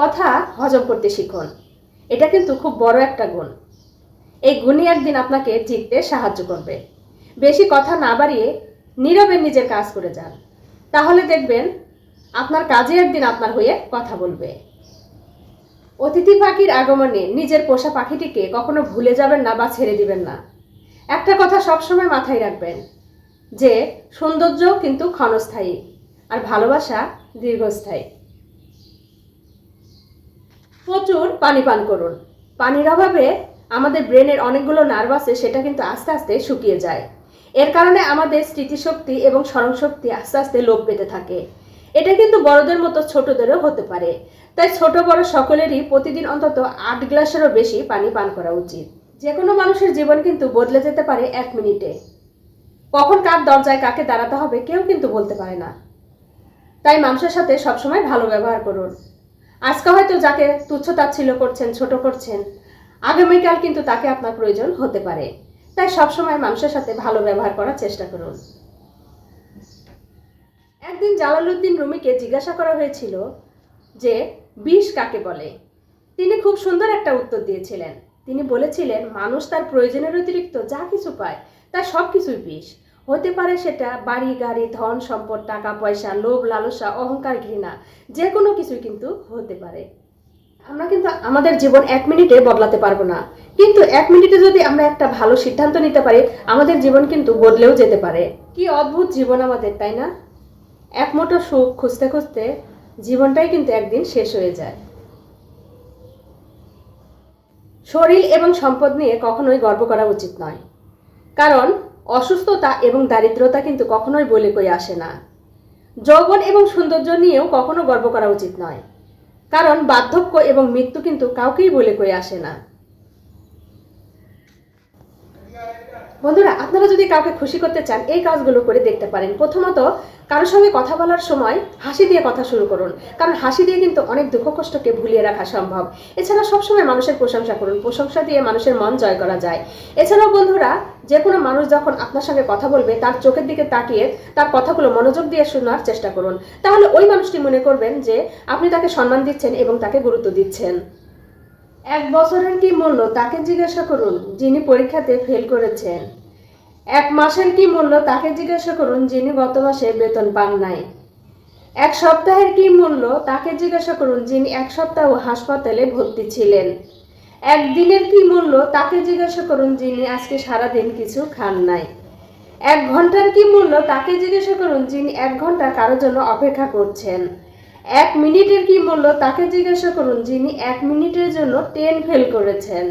কথা হজম করতে শিখুন। এটা কিন্তু খুব বড় একটা গুণ। এই গুণই একদিন আপনাকে জিততে সাহায্য করবে। বেশি কথা না বাড়িয়ে নীরবে নিজের কাজ করে যান। তাহলে দেখবেন আপনার কাজে একদিন আপনার হয়ে কথা বলবে। অতিথি পাখির আগমনে নিজের পোষা পাখিটিকে কখনো ভুলে যাবেন না বা ছেড়ে দিবেন না। একটা কথা সবসময় মাথায় রাখবেন যে সৌন্দর্য কিন্তু ক্ষণস্থায়ী আর ভালোবাসা দীর্ঘস্থায়ী। প্রচুর পানি পান করুন। পানির অভাবে আমাদের ব্রেনের অনেকগুলো নার্ভ আছে, সেটা কিন্তু আস্তে আস্তে শুকিয়ে যায়। এর কারণে আমাদের স্মৃতিশক্তি এবং স্মরণশক্তি আস্তে আস্তে লোপ পেতে থাকে। এটা কিন্তু বড়দের মতো ছোটদেরও হতে পারে। তাই ছোট বড় সকলেরই প্রতিদিন অন্তত আট গ্লাসেরও বেশি পানি পান করা উচিত। যে কোনো মানুষের জীবন কিন্তু বদলে যেতে পারে এক মিনিটে। কখন কার দরজায় কাকে দাঁড়াতে হবে কেউ কিন্তু বলতে পারে না। তাই মানুষের সাথে সবসময় ভালো ব্যবহার করুন। আজকে হয়তো যাকে তুচ্ছ তাচ্ছিল্য করছেন, ছোট করছেন। আগামীকাল কিন্তু তাকে আপনার প্রয়োজন হতে পারে। তাই সবসময় মানুষের সাথে ভালো ব্যবহার করার চেষ্টা করুন। একদিন জালালউদ্দিন রুমিকে জিজ্ঞাসা করা হয়েছিল যে, বিষ কাকে বলে? তিনি খুব সুন্দর একটা উত্তর দিয়েছিলেন। তিনি বলেছিলেন, মানুষ তার প্রয়োজনের অতিরিক্ত যা কিছু পায়, তার সব কিছুই বিষ। হতে পারে সেটা বাড়ি, গাড়ি, ধন সম্পদ, টাকা, পয়সা, লোভ, লালসা, অহংকার, ঘৃণা, যে কোনো কিছুই কিন্তু হতে পারে। আমরা কিন্তু আমাদের জীবন এক মিনিটে বদলাতে পারব না। কিন্তু এক মিনিটে যদি আমরা একটা ভালো সিদ্ধান্ত নিতে পারি, আমাদের জীবন কিন্তু বদলেও যেতে পারে। কি অদ্ভুত জীবন আমাদের, তাই না? এক মুঠো সুখ খুঁজতে খুঁজতে জীবনটাই কিন্তু একদিন শেষ হয়ে যায়। শরীর এবং সম্পদ নিয়ে কখনোই গর্ব করা উচিত নয়। কারণ অসুস্থতা এবং দারিদ্রতা কিন্তু কখনোই বলে কই আসে না। যৌবন এবং সৌন্দর্য নিয়েও কখনো গর্ব করা উচিত নয়। কারণ বার্ধক্য এবং মৃত্যু কিন্তু কাউকেই বলে কই আসে না। বন্ধুরা, আপনারা যদি কাউকে খুশি করতে চান, এই কাজগুলো করে দেখতে পারেন। প্রথমত কারোর সঙ্গে কথা বলার সময় হাসি দিয়ে কথা শুরু করুন। কারণ হাসি দিয়ে কিন্তু অনেক দুঃখ কষ্টকে ভুলিয়ে রাখা সম্ভব। এছাড়া সবসময় মানুষের প্রশংসা করুন। প্রশংসা দিয়ে মানুষের মন জয় করা যায়। এছাড়াও বন্ধুরা যে কোনো মানুষ যখন আপনার সঙ্গে কথা বলবে, তার চোখের দিকে তাকিয়ে তার কথাগুলো মনোযোগ দিয়ে শোনার চেষ্টা করুন। তাহলে ওই মানুষটি মনে করবেন যে, আপনি তাকে সম্মান দিচ্ছেন এবং তাকে গুরুত্ব দিচ্ছেন। এক বছরের কি মূল্য? তাকে জিজ্ঞাসা করুন, যিনি পরীক্ষাতে ফেল করেছেন। এক মাসের কি মূল্য? তাকে জিজ্ঞাসা করুন, যিনি গত মাসে বেতন পান নাই। এক সপ্তাহের কি মূল্য? তাকে জিজ্ঞাসা করুন, যিনি এক সপ্তাহ হাসপাতালে ভর্তি ছিলেন। একদিনের কি মূল্য? তাকে জিজ্ঞাসা করুন, যিনি আজকে সারাদিন কিছু খান নাই। এক ঘণ্টার কি মূল্য? তাকে জিজ্ঞাসা করুন, যিনি এক ঘণ্টা কারোর জন্য অপেক্ষা করছেন। এক মিনিটের কি মূল্য তাকে জিজ্ঞাসা করুন যিনি এক মিনিটের জন্য টেন ফেল করেছেন।